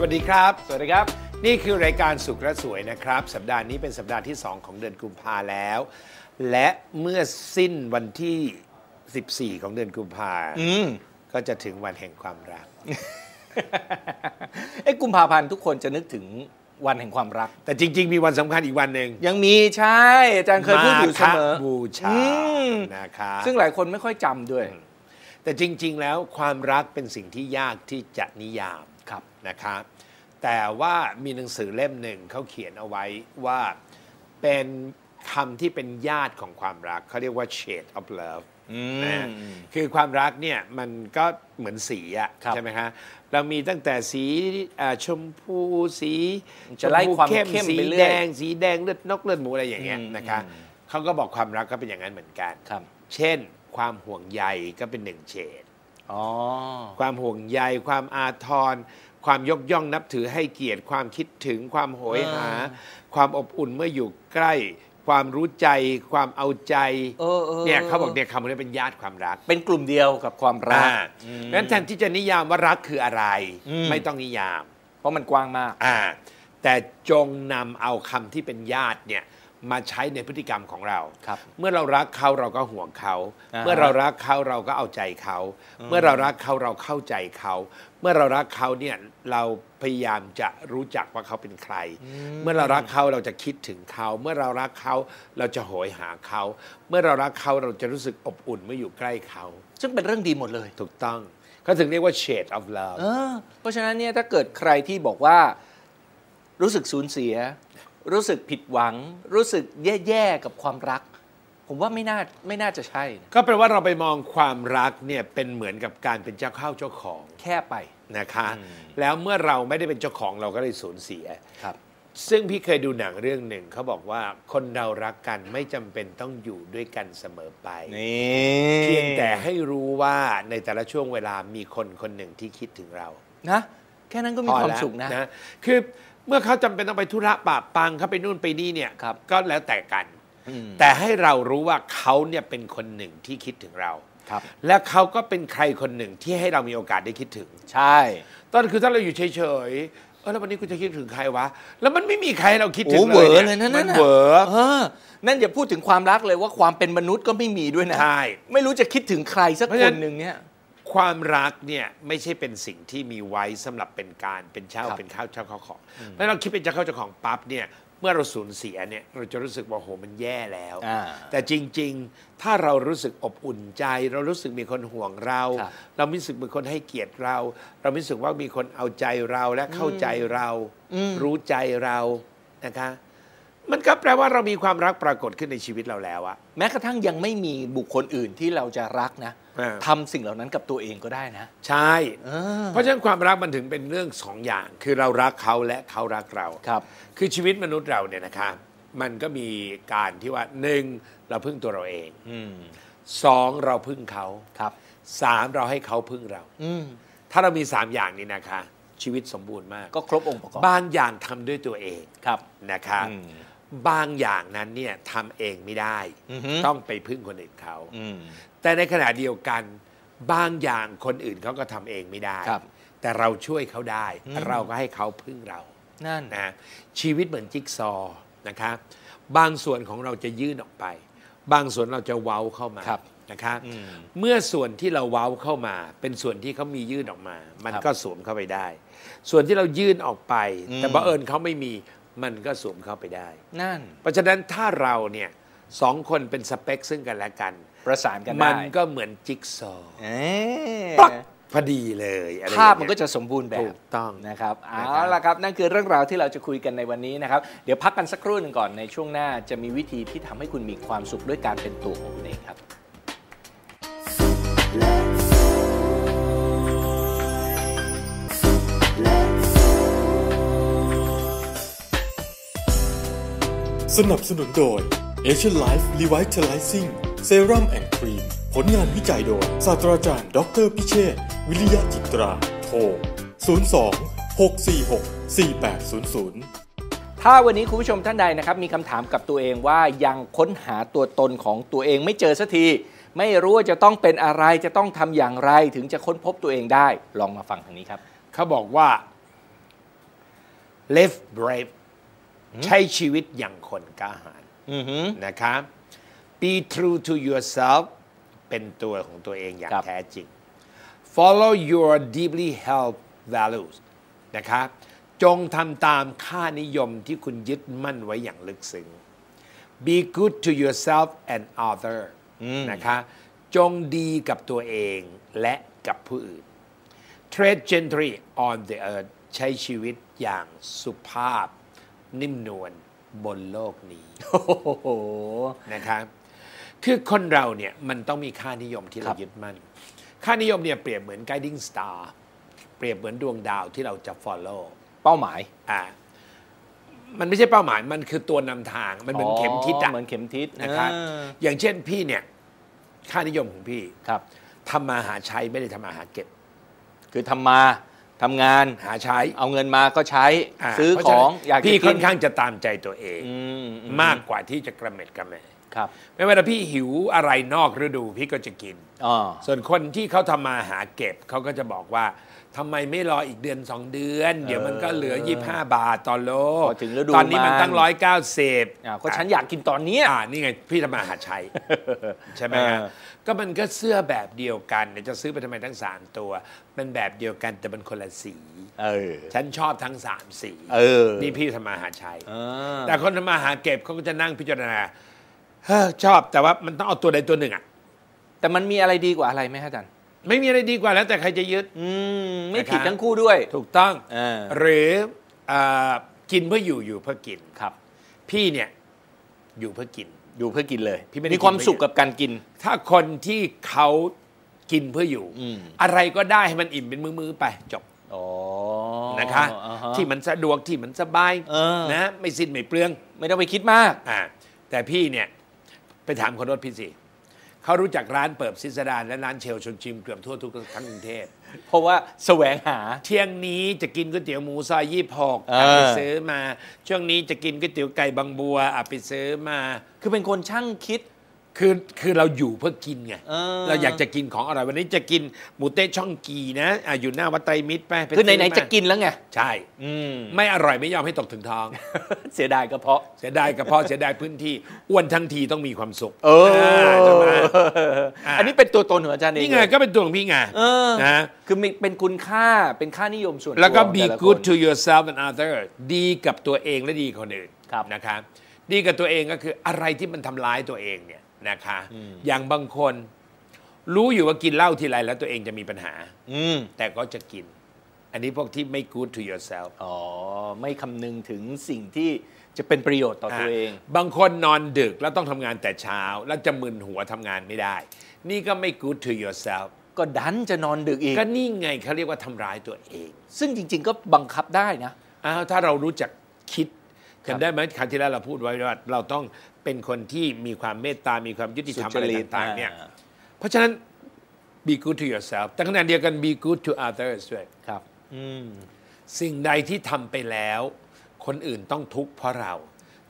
สวัสดีครับ สวัสดีครับ นี่คือรายการสุขและสวยนะครับ สัปดาห์นี้เป็นสัปดาห์ที่ 2 ของเดือนกุมภาแล้ว และเมื่อสิ้นวันที่ 14 ของเดือนกุมภาอืมก็จะถึงวันแห่งความรัก เอ้กุมภาพันธ์ทุกคนจะนึกถึงวันแห่งความรัก แต่จริง ๆ มีวันสำคัญอีกวันหนึ่งยังมีใช่ อาจารย์เคยพูดอยู่เสมอ มาฆบูชาอืม นะครับ ซึ่งหลายคนไม่ค่อยจำด้วยแต่จริง ๆ แล้วความรักเป็นสิ่งที่ยากที่จะนิยาม ครับ นะครับ แต่ว่ามีหนังสือเล่มหนึ่งเขาเขียนเอาไว้ว่าเป็นคำที่เป็นญาติของความรักเขาเรียกว่า shade of love อืมนะคือความรักเนี่ยมันก็เหมือนสีอะครับใช่ไหมคะเรามีตั้งแต่สีอ่าชมพูสีจะไล่ชพูความเข้มสีไปเรื่อยแดง สีแดงเลือดนกเลือดหมูอะไรอย่างเงี้ยอืมนะคะอืมเขาก็บอกความรักก็เป็นอย่างนั้นเหมือนกันครับเช่น ความห่วงใยก็เป็นหนึ่งเฉดอ๋อความห่วงใยความอาทร ความยกย่องนับถือให้เกียรติความคิดถึงความโหยหาอ่าความอบอุ่นเมื่ออยู่ใกล้ ความรู้ใจความเอาใจเออออเนี่ยเขาบอกเนี่ยคำนี้เป็นญาติความรักเป็นกลุ่มเดียวกับความรัก อ่างั้นแทนที่จะนิยามว่ารักคืออะไร อืม ไม่ต้องนิยาม เพราะมันกว้างมาก อ่าแต่จงนำเอาคำที่เป็นญาติเนี่ยมาใช้ในพฤติกรรมของเรา ครับเมื่อเรารักเขาเราก็ห่วงเขา อ่าฮะเมื่อเรารักเขาเราก็เอาใจเขา เมื่อเรารักเขาเราเข้าใจเขา เมื่อเรารักเขาเนี่ยเราพยายามจะรู้จักว่าเขาเป็นใคร เมื่อเรารักเขาเราจะคิดถึงเขา เมื่อเรารักเขาเราจะโหยหาเขา เมื่อเรารักเขาเราจะรู้สึกอบอุ่นเมื่ออยู่ใกล้เขา ซึ่งเป็นเรื่องดีหมดเลย ถูกต้องเขาถึงเรียกว่า shade of love เออเพราะฉะนั้นเนี่ยถ้าเกิดใครที่บอกว่ารู้สึกสูญเสีย รู้สึกผิดหวัง รู้สึกแย่ๆกับความรัก ผมว่าไม่น่าไม่น่าจะใช่นะก็แปลว่าเราไปมองความรักเนี่ยเป็นเหมือนกับการเป็นเจ้าเข้าเจ้าของแค่ไปนะคะ แล้วเมื่อเราไม่ได้เป็นเจ้าของเราก็เลยสูญเสีย ครับ ซึ่งพี่เคยดูหนังเรื่องหนึ่งเขาบอกว่าคนเรารักกันไม่จำเป็นต้องอยู่ด้วยกันเสมอไปนี่เพียงแต่ให้รู้ว่าในแต่ละช่วงเวลามีคนคนหนึ่งที่คิดถึงเรานะ แค่นั้นก็มีพอความแล้วสุขนะนะคือเมื่อเขาจำเป็นต้องไปธุระปะปังเขาไปนู่นไปนี่เนี่ยครับ ก็แล้วแต่กันอืม แต่ให้เรารู้ว่าเขาเนี่ยเป็นคนหนึ่งที่คิดถึงเราครับ และเขาก็เป็นใครคนหนึ่งที่ให้เรามีโอกาสได้คิดถึง ใช่ ตอนคือถ้าเราอยู่เฉยๆเออแล้ววันนี้กูจะคิดถึงใครวะ แล้วมันไม่มีใครให้เราคิดถึโอ้งเหวเลยอเนี่ยเลยนะมันั่นนน่ะเหวอเออนั่นอย่าพูดถึงความรักเลยว่าความเป็นมนุษย์ก็ไม่มีด้วยนะใช่ไม่รู้จะคิดถึงใครสักเพราะคฉะนั้นนหนึ่งเนี่ยความรักเนี่ยไม่ใช่เป็นสิ่งที่มีไว้สำหรับเป็นการเป็นเช่าครับเป็นข้าวเช่าข้าวของเพราะเราคิดเป็นเจ้าเข้าเจ้าของปั๊บเนี่ย เมื่อเราสูญเสียเนี่ยเราจะรู้สึกว่าโหมันแย่แล้วอ่าแต่จริง ๆ ถ้าเรารู้สึกอบอุ่นใจ เรารู้สึกมีคนห่วงเราครับเรารู้สึกมีคนให้เกียรติเรา เรารู้สึกว่ามีคนเอาใจเราและเข้าใจเราอืมรู้ใจเรานะคะ มันก็แปลว่าเรามีความรักปรากฏขึ้นในชีวิตเราแล้วอะ แม้กระทั่งยังไม่มีบุคคลอื่นที่เราจะรักนะอ่าทำสิ่งเหล่านั้นกับตัวเองก็ได้นะใช่ เออเพราะฉะนั้นความรักมันถึงเป็นเรื่องสองอย่าง คือเรารักเขาและเขารักเรา ครับ คือชีวิตมนุษย์เราเนี่ยนะคะมันก็มีการที่ว่าหนึ่งเราพึ่งตัวเราเองอืมสองเราพึ่งเขาครับ สามเราให้เขาพึ่งเรา อืมถ้าเรามีสามอย่างนี้นะคะ ชีวิตสมบูรณ์มาก ก็ครบองค์ประกอบบางอย่างทำด้วยตัวเองครับ นะคะอืม บางอย่างนั้นเนี่ยทำเองไม่ได้อือฮึต้องไปพึ่งคนอื่นเขาอืมแต่ในขณะเดียวกันบางอย่างคนอื่นเขาก็ทำเองไม่ได้ครับแต่เราช่วยเขาได้อืมเราก็ให้เขาพึ่งเรานั่นนะชีวิตเหมือนจิ๊กซอว์นะคะบางส่วนของเราจะยื่นออกไป บางส่วนเราจะเว้าเข้ามาครับนะคะอืมเมื่อส่วนที่เราเว้าเข้ามา เป็นส่วนที่เขามียื่นออกมา มันครับก็สวมเข้าไปได้ ส่วนที่เรายื่นออกไปอืมแต่บังเอิญเขาไม่มี มันก็สวมเข้าไปได้ นั่น เพราะฉะนั้นถ้าเราเนี่ยสองคนเป็นสเปคซึ่งกันและกัน ประสานกันมัได้นก็เหมือนจิ๊กซอว์เอ๊ะปั๊กพอดีเลยอะไรภาพอย่งมันเงี้ยก็จะสมบูรณ์แบถูบกต้องนะครับเอานะครับละครับนั่นคือเรื่องราวที่เราจะคุยกันในวันนี้นะครับ เดี๋ยวพักกันสักครู่หนึ่งก่อนในช่วงหน้าจะมีวิธีที่ทำให้คุณมีความสุขด้วยการเป็นตัวของคุณเองครับ สนับสนุนโดย Asian Life Revitalizing Serum and Cream ผลงานวิจัยโดย ศาสตราจารย์ดออเตอร์พิเชษฐ์วิริยะจิตรา โทร 02 646 4800ถ้าวันนี้คุณผู้ชมท่านใดนะครับมีคำถามกับตัวเองว่ายังค้นหาตัวตนของตัวเองไม่เจอสักที ไม่รู้ว่าจะต้องเป็นอะไรจะต้องทำอย่างไร ถึงจะค้นพบตัวเองได้ ลองมาฟังทางนี้ครับ เขาบอกว่า live brave ใช้ชีวิตอย่างคนกล้าหาญอือหือนะครับ be true to yourself เป็นตัวของตัวเองอย่างครับแท้จริง follow your deeply held values นะครับ จงทำตามค่านิยมที่คุณยึดมั่นไว้อย่างลึกซึ้ง be good to yourself and other นะคะจงดีกับตัวเองและกับผู้อื่น tread gently on the earth ใช้ชีวิตอย่างสุภาพ นิ่มนวลบนโลกนี้โอ้โหนะครับ คือคนเราเนี่ยมันต้องมีค่านิยมที่คเรารับยึดมั่น ค่านิยมเนี่ยเปรียบเหมือน guiding star เปรียบเหมือนดวงดาวที่เราจะ follow เป้าหมายอ่ามันไม่ใช่เป้าหมายมันคือตัวนำทางมันเหมือนเข็มทิศอะเหมือนเข็มทิศนะครับเอออย่างเช่นพี่เนี่ย ค่านิยมของพี่ครับทำมาหาใช้ไม่ได้ทำมาหาเก็บ คือทำมา ทำงานหาใช้ เอาเงินมาก็ใช้าซื้อเพราะขฉะอนั้งนอยากจะพี่กิค่อนข้างจะตามใจตัวเองอืมอืมากกว่าที่จะกระเม็ดกระแหม่ครับไม่ว่าพี่หิวอะไรนอกฤดูพี่ก็จะกินอ๋อส่วนคนที่เขาทำมาหาเก็บเขาก็จะบอกว่า ทำไมไม่รออีกเดือนสองเดือน เดี๋ยวมันก็เหลือ 25 บาทต่อโลพอถึงฤดูตอนนี้มันมันตั้งร้อยเก้าสิบอ่าก็ฉันอยากกินตอนเนี้ยอ่านี่ไงพี่ทำมาหาใช้ใช่ไหมฮะเออก็มันก็เสื้อแบบเดียวกันเนี่ยจะซื้อไปทำไมทั้ง 3 ตัว มันแบบเดียวกันแต่มันคนละสีเออฉันชอบทั้ง 3 สีเออนี่พี่ทำมาหาใช้เออแต่คนทำมาหาเก็บเขาก็จะนั่งพิจารณาเฮ้อชอบแต่ว่ามันต้องเอาตัวใดตัวหนึ่งอะแต่มันมีอะไรดีกว่าอะไรไหมฮะอาจารย์ ไม่มีอะไรดีกว่าแล้วแต่ใครจะยึด อืมไม่นะครับผิดทั้งคู่ด้วย ถูกต้องเออหรือเอ่อกินเพื่ออยู่อยู่เพื่อกิน ครับ พี่เนี่ยอยู่เพื่อกิน อยู่เพื่อกินเลยพี่ไม่ได้มีความกินสุขกับการกิน ถ้าคนที่เขากินเพื่ออยู่ อืม อะไรก็ได้ให้มันอิ่มเป็นมือๆไปจบอ๋อนะคะ อ่าฮะที่มันสะดวกที่มันสบายเออ นะไม่สิ้นไม่เปลือง ไม่ต้องไปคิดมาก อ่าแต่พี่เนี่ย ไปถามคนรถพี่สิ เขารู้จักร้านเปิบซิสดานและร้านเชลชวนชิมเกือบทั่วทุกทั้งกรุงเทพเพราะว่าแสวงหา เที่ยงนี้จะกินก๋วยเตี๋ยวหมูซอยยี่หกเออ ไปซื้อมา ช่วงนี้จะกินก๋วยเตี๋ยวไก่บางบัวอะไปซื้อมา คือเป็นคนช่างคิด คือคือเราอยู่เพื่อกินไงเออ เราอยากจะกินของอร่อยวันนี้จะกินหมูเต๊ะช่องกีนะอะอยู่หน้าวัดไตรมิตรไปปคือไหนซื้ๆมาจะกินแล้วไงใช่ อืม ไม่อร่อยไม่ยอมให้ตกถึงท้อง เสียดายกระเพาะ เสียดายกระเพาะเสียดายพื้นที่อ้วนทั้งทีต้องมีความสุขเออใช่ไหม อ่า อันนี้เป็นตัวตนของอาจารย์เองนี่ไงก็เป็นตัวของพี่ไงเออนะ คือมีเป็นคุณค่าเป็นค่านิยมส่วนตัวแล้วก็ของ be แต่ละ good คน to yourself and other ดีกับตัวเองและดีกับคนอื่นครับ นะคะดีกับตัวเองก็คืออะไรที่มันทำร้ายตัวเองเนี่ย นะคะ อย่างบางคน รู้อยู่ว่ากินเหล้าทีไรแล้วตัวเองจะมีปัญหา อืมแต่ก็จะกิน อันนี้พวกที่ไม่ good to yourself อ๋อ ไม่คำนึงถึงสิ่งที่จะเป็นประโยชน์ต่อตัวเอง บางคนนอนดึกแล้วต้องทำงานแต่เช้า แล้วจะมึนหัวทำงานไม่ได้ นี่ก็ไม่ good to yourself ก็ดันจะนอนดึกอีก ก็นี่ไงเขาเรียกว่าทำร้ายตัวเอง ซึ่งจริง ๆ ก็บังคับได้นะอ้าวถ้าเรารู้จักคิดครับ จำได้ไหมครั้งที่แล้วเราพูดไว้ว่าเราต้องเป็นคนที่มีความเมตตา มีความยุติธรรมอะไรต่างๆเนี่ยอ่าเพราะฉะนั้น be good to yourself แต่ขณะเดียวกัน be good to others ด้วยครับอืมสิ่งใดที่ทำไปแล้ว คนอื่นต้องทุกข์เพราะเรา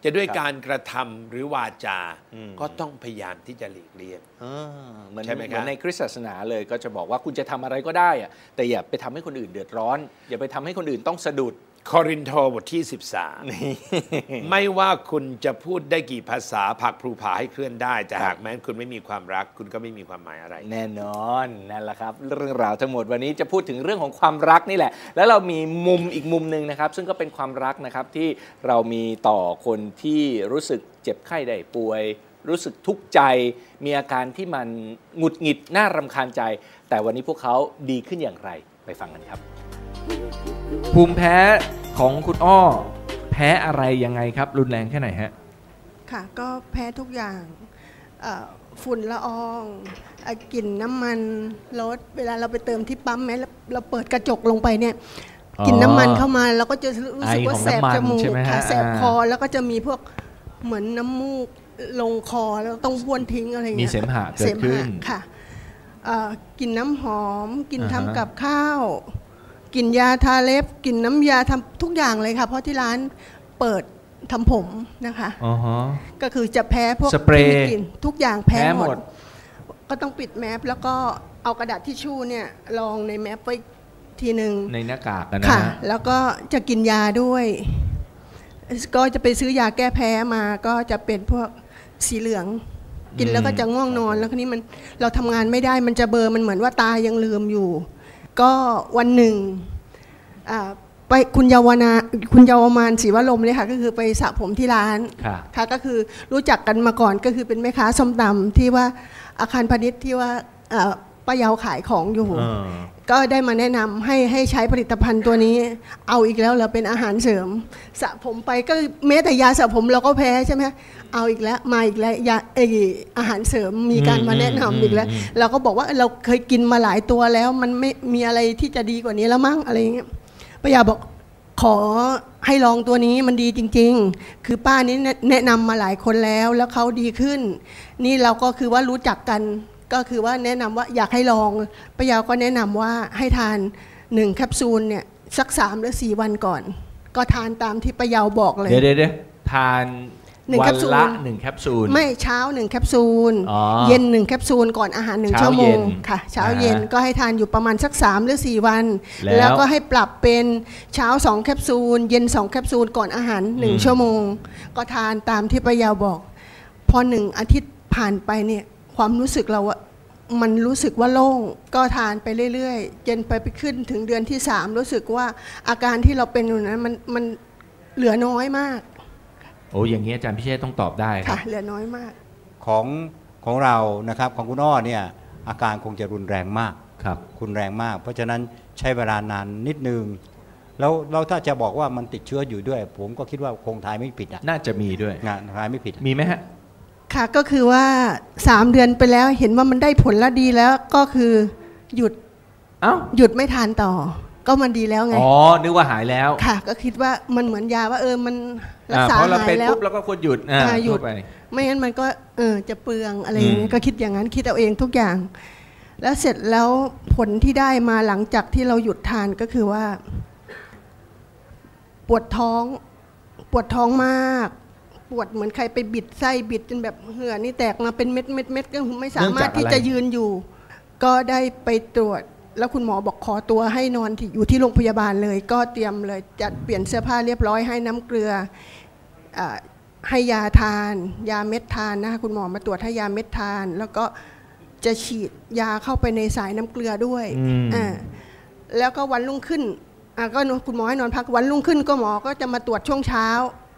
จะด้วยครับการกระทำหรือวาจา ก็ต้องพยายามที่จะหลีกเลี่ยงอ่าเหมือนใช่ไหมครับเหมือนในคริสตศาสนาเลยก็จะบอกว่าคุณจะทำอะไรก็ได้อะแต่อย่าไปทำให้คนอื่นเดือดร้อน อย่าไปทำให้คนอื่นต้องสะดุด คอรินโทบทที่ 13 ไม่ว่าคุณจะพูดได้กี่ภาษาผลักพลูผาให้เคลื่อนได้ แต่ครับหากแม้นคุณไม่มีความรัก คุณก็ไม่มีความหมายอะไร แน่นอนนั่นแหละครับ เรื่องราวทั้งหมดวันนี้จะพูดถึงเรื่องของความรักนี่แหละ แล้วเรามีมุมอีกมุมหนึ่งนะครับ ซึ่งก็เป็นความรักนะครับที่เรามีต่อคนที่รู้สึกเจ็บไข้ได้ป่วย รู้สึกทุกข์ใจ มีอาการที่มันหงุดหงิดน่ารำคาญใจ แต่วันนี้พวกเขาดีขึ้นอย่างไรไปฟังกันครับ ภูมิแพ้ของคุณอ้อ แพ้อะไรยังไงครับ รุนแรงแค่ไหนฮะ ค่ะ ก็แพ้ทุกอย่างเอ่อฝุ่นละอองเอ่อกลิ่นน้ำมันรถเวลาเราไปเติมที่ปั๊มแม้เราเราเปิดกระจกลงไปเนี่ยอ๋อกลิ่นน้ำมันเข้ามาเราก็จะรู้สึกว่าไอของแสบน้ำมันจมูกใช่ไหมฮะค่ะแสบอ่า คอแล้วก็จะมีพวกเหมือนน้ำมูกลงคอแล้วต้องบ้วนทิ้งอะไรอย่างมีเงี้ย เสมหะเกิเสดมขึ้หะนค่ะเอ่อกลิ่นน้ำหอมกลิ่นอ่าฮะทำกับข้าว กลิ่นยาทาเล็บกลิ่นน้ำยาทำทุกอย่างเลยค่ะ เพราะที่ร้านเปิดทำผมนะคะอ๋อฮะ ก็คือจะแพ้พวกสเปรย์ที่มีกลิ่นทุกอย่างแพ้แพ้หหมมด ด ก็ต้องปิดแมปแล้วก็เอากระดาษทิชชู่เนี่ยรองในแมปไว้ทีหนึ่งในหน้ากากอะนะค่ะ ฮะแล้วก็จะกินยาด้วย ก็จะไปซื้อยาแก้แพ้มาก็จะเป็นพวกสีเหลือง กินแล้วก็จะง่วงนอนแล้วคราวนี้มันเราทำงานไม่ได้มันจะเบลอร์มันเหมือนว่าตายังลืมอยู่ ก็วันหนึ่งอ่าไปคุณเยาวนาคุณเยาวมานศรีวลมเนี่ยค่ะก็คือไปสระผมที่ร้านค่ะค่ะก็คือรู้จักกันมาก่อนก็คือเป็นแม่ค้าส้มตำที่ว่าอาคารพาณิชย์ที่ว่าเอ่อ ป้าเยาขายของอยู่เออก็ได้มาแนะนำให้ให้ใช้ผลิตภัณฑ์ตัวนี้ เอาอีกแล้วเหราเป็นอาหารเสริมสระผมไปก็แม้แต่ยาสระผมเราก็แพ้ใช่ไหมเอาอีกแล้วมาอีกแล้วยาเอออาหารเสริมมีการมาแนะนำอีกแล้ว เราก็บอกว่าเราเคยกินมาหลายตัวแล้ว มันไม่มีอะไรที่จะดีกว่านี้แล้วมั้งอะไรอย่างเงี้ยป้ายาบอกขอให้ลองตัวนี้มันดีจริง ๆ คือป้านี้แนะแนะนำมาหลายคนแล้ว แล้วเขาดีขึ้น นี่เราก็คือว่ารู้จักกัน ก็คือว่าแนะนำว่าอยากให้ลองป้ายาก็แนะนำว่าให้ทานหนึ่งแคปซูลเนี่ยสักสามหรือสี่วันก่อน ก็ทานตามที่ป้ายาบอกเลย เดี๋ยวเดี๋ยวเดี๋ยวทานหนึ่งวัแคปซูลละหนึ่งแคปซูล ไม่เช้าหนึ่งแคปซูลอ๋อเย็นหนึ่งแคปซูลก่อนอาหารหนึ่งเช้าชั่วโมเย็งนค่ะ เช้าอ่าฮะเย็นก็ให้ทานอยู่ประมาณสัก3หรือ4วันแล้วแล้วก็ให้ปรับเป็นเช้า2แคปซูล เย็น2แคปซูลก่อนอาหารอืม1ชั่วโมง ก็ทานตามที่ป้ายาวบอก พอหนึ่งอาทิตย์ผ่านไปเนี่ย ความรู้สึกเราอะมันรู้สึกว่าโล่งก็ทานไปเรื่อยๆเย็นไปไปขึ้นถึงเดือนที่3รู้สึกว่าอาการที่เราเป็นอยู่นั้นมันมันเหลือน้อยมาก โอ้อย่างนี้อาจารย์พิเชษต้องตอบได้ครัค่ะบเหลือน้อยมาก ของของเรานะครับของคุณอ้อเนี่ยอาการคงจะรุนแรงมากครับรุนแรงมาก เพราะฉะนั้นใช้เวลานานนิดนึงแล้วเราถ้าจะบอกว่ามันติดเชื้ออยู่ด้วย ผมก็คิดว่าคงทายไม่ผิดอะน่าจะมีด้วยงานทายไม่ผิดอะมีไหมฮะ ค่ะก็คือว่า3เดือนไปแล้วเห็นว่ามันได้ผลแล้วดีแล้วก็คือหยุดเอ้าหยุดไม่ทานต่อ ก็มันดีแล้วไงอ๋อนึกว่าหายแล้วค่ะ ก็คิดว่ามันเหมือนยาว่าเออมันรักอ่าษาเพราะเราหาเป็ยนแล้วปุ๊บแล้วก็ควรหยุดอ่าอ่าหยุดทั่วไปไม่งั้นมันก็เออจะเปลืองอะไรอย่างเงี้อืยมก็คิดอย่างนั้นคิดเอาเองทุกอย่าง แล้วเสร็จแล้วผลที่ได้มาหลังจากที่เราหยุดทานก็คือว่า ปวดท้อง ปวดท้องมาก ปวดเหมือนใครไปบิดไส้บิดจนแบบเหงื่อนี่แตกมาเป็นเม็ดเม็ดเม็ดก็ไม่สามารถที่จะยืนอยู่ ก็ได้ไปตรวจ แล้วคุณหมอบอกขอตัวให้นอนที่อยู่ที่โรงพยาบาลเลย ก็เตรียมเลยจัดเปลี่ยนเสื้อผ้าเรียบร้อยให้น้ำเกลืออให้ยาทาน ยาเม็ดทานนะคะคุณหมอมาตรวจให้ยาเม็ดทาน แล้วก็จะฉีดยาเข้าไปในสายน้ำเกลือด้วยอ่าแล้วก็วันรุ่งขึ้นก็คุณหมอให้นอนพักวันรุ่งขึ้นก็หมอก็จะมาตรวจช่วงเช้า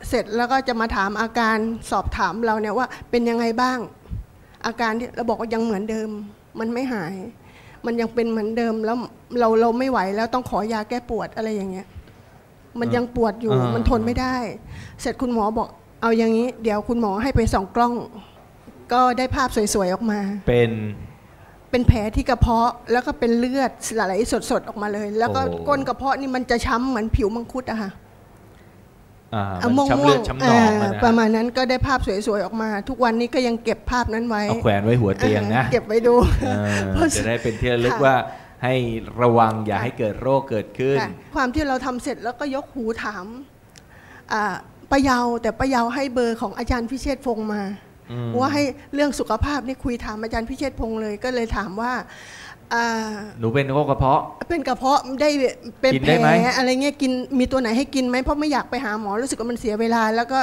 เสร็จแล้วก็จะมาถามอาการสอบถามเราเนี่ยว่าเป็นยังไงบ้าง อาการที่เราบอกว่ายังเหมือนเดิม มันไม่หาย มันยังเป็นเหมือนเดิมแล้วเราเราไม่ไหวแล้วต้องขอยาแก้ปวดอะไรอย่างเงี้ย มันยังปวดอยู่อ่ามัมันทนไม่ได้ เสร็จคุณหมอบอกเอาอย่างนี้ เดี๋ยวคุณหมอให้ไปส่องกล้อง ก็ได้ภาพสวยๆออกมา เป็นเป็นแผลที่กระเพาะแล้วก็เป็นเลือดไหลสดๆออกมาเลย แล้วก็โอ้ก้นกระเพาะนี่มันจะช้ำเหมือนผิวมังคุดอะค่ะอ่าเอา มันช้ำม่เลืวอดงช้ำๆหนองอ่าอะนะประมาณนั้นก็ได้ภาพสวยๆออกมา ทุกวันนี้ก็ยังเก็บภาพนั้นไว้เอาแขวนไว้หัวเตียงนะเก็บไว้ดูเออเพราะจะได้เป็นที่ระลึกค่ะว่าให้ระวังอย่าค่ะให้เกิดโรคเกิดขึ้นค่ะความที่เราทำเสร็จแล้วก็ยกหูถามอ่าป้าเยาแต่ป้าเยาให้เบอร์ของอาจารย์พิเชษพงษ์มาอืม ว่าให้เรื่องสุขภาพนี่คุยถามอาจารย์พิเชษพงษ์เลย ก็เลยถามว่าอ่าหนูเป็นโรคกระเพาะ เป็นกระเพาะได้เป็นกินแผได้ลไหมอะไรเงี้ยกินมีตัวไหนให้กินไหมเพราะไม่อยากไปหาหมอรู้สึกว่ามันเสียเวลา แล้วก็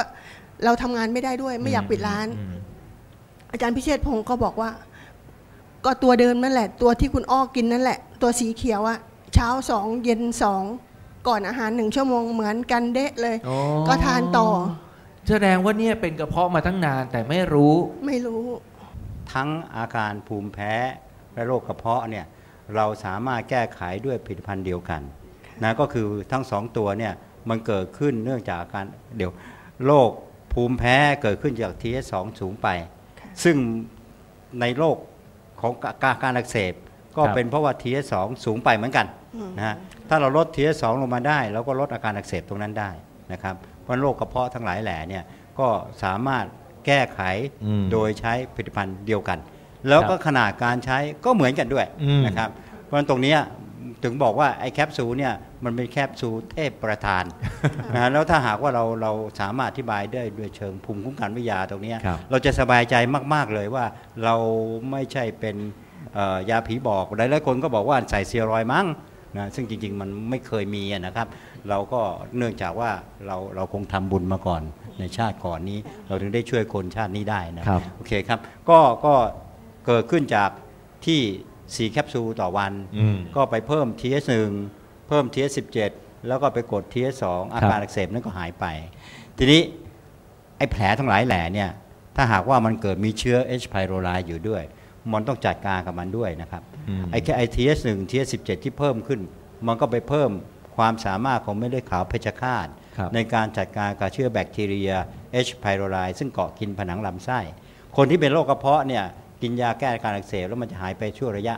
เราทำงานไม่ได้ด้วย ไม่อยากปิดร้านอืมอาจารย์พิเชษพงศ์ก็บอกว่า ก็ตัวเดิมนั่นแหละ ตัวที่คุณอ้อกินนั่นแหละ ตัวสีเขียวอะเช้าสองเย็นสองก่อนอาหารหนึ่งชั่วโมงเหมือนกันเดะเลยอ๋อก็ทานต่อ แสดงว่าเนี่ยเป็นกระเพาะมาตั้งนานแต่ไม่รู้ ไม่รู้ ทั้งอาการภูมิแพ้และโรคกระเพาะเนี่ยเราสามารถแก้ไขด้วยผลิตภัณฑ์เดียวกันนะก็คือทั้งสองตัวเนี่ยมันเกิดขึ้นเนื่องจากอาการเดี๋ยวโรคภูมิแพ้เกิดขึ้นจาก TS2 สูงไป ซึ่งในโรคของการการอักเสบก็ครับเป็นเพราะว่า TS2 สูงไปเหมือนกันนะฮะถ้าเราลด TS2 ลงมาได้เราก็ลดอาการอักเสบตรงนั้นได้นะครับ เพราะโรคกระเพาะทั้งหลายแหล่เนี่ยก็สามารถแก้ไขอืมโดยใช้ผลิตภัณฑ์เดียวกัน แล้วก็ครับขนาดการใช้ก็เหมือนกันด้วยอืมนะครับเพราะฉะนั้นตรงเนี้ยถึงบอกว่าไอ้แคปซูลเนี่ยมันเป็นแคปซูลเทพประธานนะฮะแล้วถ้าหากว่าเราเราสามารถอธิบายได้ด้วยเชิงภูมิคุ้มกันวิทยาตรงเนี้ยครับเราจะสบายใจมาก ๆ เลยว่าเราไม่ใช่เป็นเอ่อยาผีบอกหลายๆคนก็บอกว่าใส่เซียรอยด์มั้งนะซึ่งจริง ๆ มันไม่เคยมีอะนะครับ เราก็เนื่องจากว่าเราเราคงทำบุญมาก่อนในชาติก่อนนี้ เราถึงได้ช่วยคนชาตินี้ได้นะครับโอเคครับ ก็ก็เกิดขึ้นจากที่ 4 แคปซูลต่อวันอืมก็ไปเพิ่ม TS1 เพิ่ม TS17 แล้วก็ไปกด TS2 อาการอักเสบนั้นก็หายไป ทีนี้ไอ้แผลทั้งหลายแหล่เนี่ยถ้าหากว่ามันเกิดมีเชื้อ H. pylori อยู่ด้วย มันต้องจัดการกับมันด้วยนะครับอืมไอ้แค่ไอ้ TS1 TS17 ที่เพิ่มขึ้น มันก็ไปเพิ่ม ความสามารถของเม็ดเลือดขาวเพชฌฆาตครับในการจัดการกับเชื้อแบคทีเรีย H. pylori ซึ่งเกาะกินผนังลำไส้ คนที่เป็นโรคกระเพาะเนี่ยกินยาแก้อาการอักเสบแล้วมันจะหายไปชั่วระยะ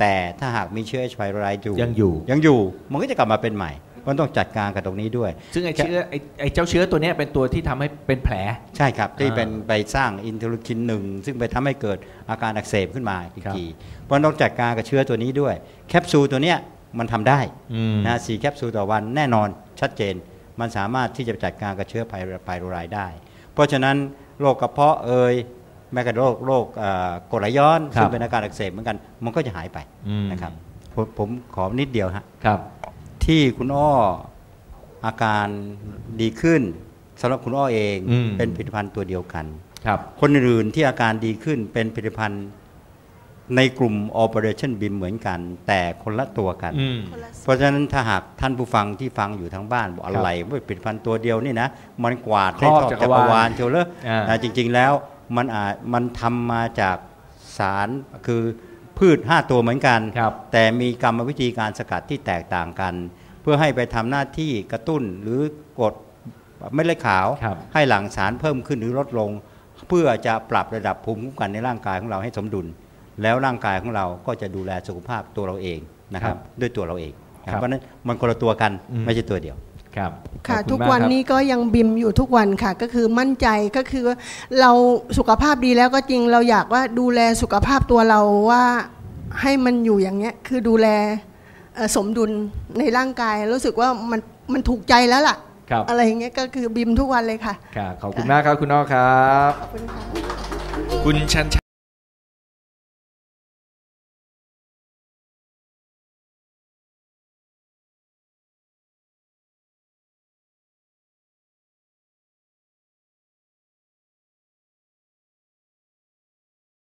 แต่ถ้าหากมีเชื้อ H. pylori อยู่ยังอยู่ยังอยู่ มันก็จะกลับมาเป็นใหม่มันต้องจัดการกับตรงนี้ด้วย ซึ่งไอ้เชื้อไอ้ไอ้เจ้าเชื้อตัวเนี้ยเป็นตัวที่ทำให้เป็นแผล ใช่ครับ ที่อ่าเป็นไปสร้างอินเทอร์ลูคินหนึ่งซึ่งไปทำให้เกิดอาการอักเสบขึ้นมาอีกครับทีเพราะต้องจัดการกับเชื้อตัวนี้ด้วย แคปซูลตัวเนี้ย มันทำได้อืมนะสี่แคปซูลต่อวันแน่นอนชัดเจน มันสามารถที่จะจัดการกับเชื้อไพไพโรไรด์ได้ เพราะฉะนั้นโรคกระเพาะเอ่ยแม้กระทั่งโรคโรคเอ่อกรดไหลย้อนครับซึ่งเป็นอาการอักเสบเหมือนกัน มันก็จะหายไปอืมนะครับผมผมขอนิดเดียวฮะครับ ที่คุณอ้ออาการดีขึ้นสำหรับคุณอ้อเองอืมเป็นผลิตภัณฑ์ตัวเดียวกัน ครับ คนอื่นๆที่อาการดีขึ้นเป็นผลิตภัณฑ์ ในกลุ่ม Operation BIM เหมือนกัน แต่คนละตัวกันอืมเพราะฉะนั้นถ้าหากท่านผู้ฟังที่ฟังอยู่ทางบ้านบอกอะไรว่าผลิตภัณฑ์ตัวเดียวนี่นะ มันกวาดได้ครอบทอดจัจักกรรวาลวาลเชียวเลยอ่านะจริง ๆแล้วมันอาจมันทำมาจากสารคือพืช 5 ตัวเหมือนกันครับแต่มีกรรมวิธีการสกัดที่แตกต่างกัน เพื่อให้ไปทำหน้าที่กระตุ้นหรือกดเม็ดเลือดขาวครับให้หลั่งสารเพิ่มขึ้นหรือลดลง เพื่อจะปรับระดับภูมิคุ้มกันในร่างกายของเราให้สมดุล แล้วร่างกายของเราก็จะดูแลสุขภาพตัวเราเองนะครับด้วยตัวเราเองนะคครัรับบเพราะฉะนั้นมันคนละตัวกันอืมไม่ใช่ตัวเดียวครับค่ะขอบณทุกมาวันครับนี้ก็ยังบิมอยู่ทุกวันค่ะ ก็คือมั่นใจก็คือว่าเราสุขภาพดีแล้วก็จริงเราอยากว่าดูแลสุขภาพตัวเราว่าให้มันอยู่อย่างเงี้ยคือดูแลเอ่อสมดุลในร่างกาย รู้สึกว่ามันมันถูกใจแล้วล่ะครับอะไรอย่างเงี้ยก็คือบิมทุกวันเลยค่ะค่ะขอบคุณมากครับคุณอ้อครับ ขอบคุณค่ะคุณชัน